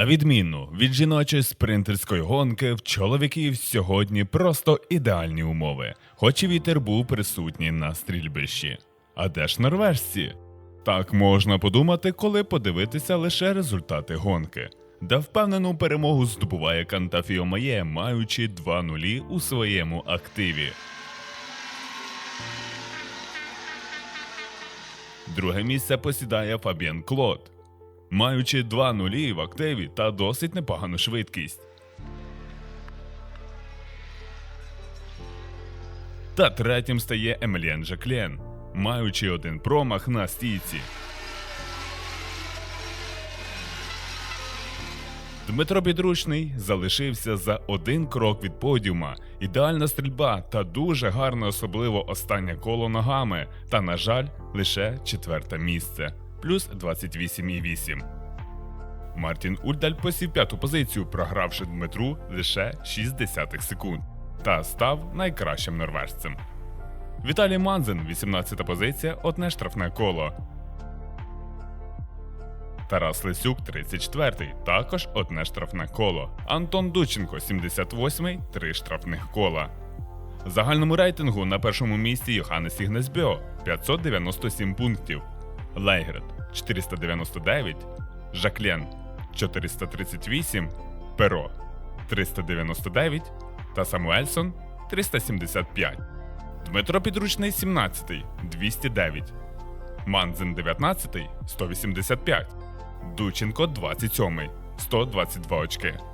На відміну від жіночої спринтерської гонки, в чоловіків сьогодні просто ідеальні умови, хоч і вітер був присутній на стрільбищі. А де ж норвежці? Так можна подумати, коли подивитися лише результати гонки, де впевнену перемогу здобуває Кантафіо Має, маючи 2 нулі у своєму активі. Друге місце посідає Фабіан Клод, маючи 2 нулі в активі та досить непогану швидкість. Та третім стає Емельян Жаклен, маючи один промах на стійці. Дмитро Підручний залишився за один крок від подіума. Ідеальна стрільба та дуже гарне, особливо останнє коло ногами. Та, на жаль, лише четверте місце плюс 28,8. Мартін Ульдаль посів п'яту позицію, програвши Дмитру лише 6 десятих секунд, та став найкращим норвежцем. Віталій Манзен, 18 позиція, одне штрафне коло. Тарас Лисюк, 34-й, також одне штрафне коло. Антон Дученко, 78-й, три штрафних кола. В загальному рейтингу на першому місці Йоханнес Ігнесбьо 597 пунктів, Лейгрет 499, Жаклен 438, Перо 399 та Самуельсон 375. Дмитро Підручний 17-й 209. Манзин 19 185. Дученко 27 122 очки.